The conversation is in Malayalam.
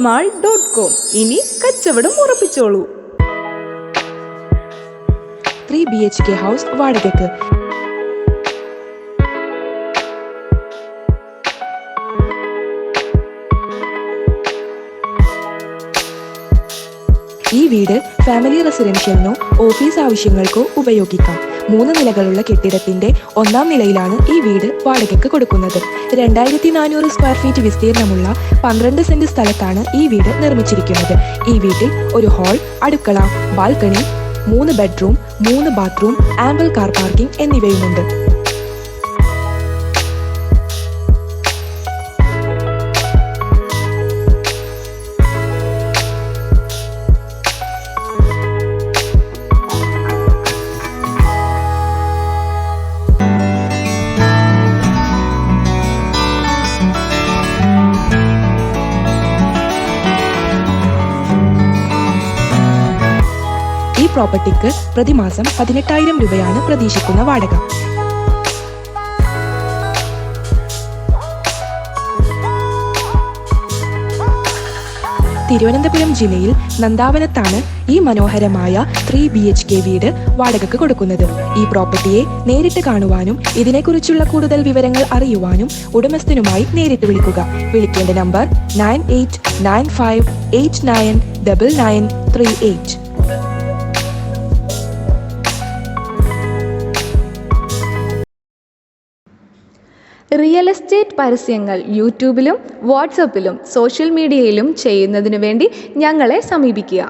Mall dot com. ഇനി കച്ചവടം ഉറപ്പിച്ചോളൂ. Three B H K house വാടകയ്ക്ക്. ഈ വീട് ഫാമിലി റെസിഡൻഷ്യലിനോ ഓഫീസ് ആവശ്യങ്ങൾക്കോ ഉപയോഗിക്കാം. മൂന്ന് നിലകളുള്ള കെട്ടിടത്തിന്റെ ഒന്നാം നിലയിലാണ് ഈ വീട് വാടകയ്ക്ക് കൊടുക്കുന്നത്. രണ്ടായിരത്തി നാനൂറ് സ്ക്വയർ ഫീറ്റ് വിസ്തീർണമുള്ള പന്ത്രണ്ട് സെന്റ് സ്ഥലത്താണ് ഈ വീട് നിർമ്മിച്ചിരിക്കുന്നത്. ഈ വീട്ടിൽ ഒരു ഹാൾ അടുക്കള ബാൽക്കണി മൂന്ന് ബെഡ്റൂം മൂന്ന് ബാത്റൂം ആംബിൾ കാർ പാർക്കിംഗ് എന്നിവയുമുണ്ട്. പ്രോപ്പർട്ടിക്ക് പ്രതിമാസം പതിനെട്ടായിരം രൂപയാണ് പ്രതീക്ഷിക്കുന്ന വാടക. തിരുവനന്തപുരം ജില്ലയിൽ നന്ദാവനത്താണ് ഈ മനോഹരമായ ത്രീ ബി എച്ച് കെ വീട് വാടകയ്ക്ക് കൊടുക്കുന്നത്. ഈ പ്രോപ്പർട്ടിയെ നേരിട്ട് കാണുവാനും ഇതിനെക്കുറിച്ചുള്ള കൂടുതൽ വിവരങ്ങൾ അറിയുവാനും ഉടമസ്ഥനുമായി നേരിട്ട് വിളിക്കുക. വിളിക്കേണ്ട number nine eight nine five eight nine double nine three eight. Real estate പരസ്യങ്ങൾ യൂട്യൂബിലും വാട്സപ്പിലും സോഷ്യൽ മീഡിയയിലും ചെയ്യുന്നതിനു വേണ്ടി ഞങ്ങളെ സമീപിക്കുക.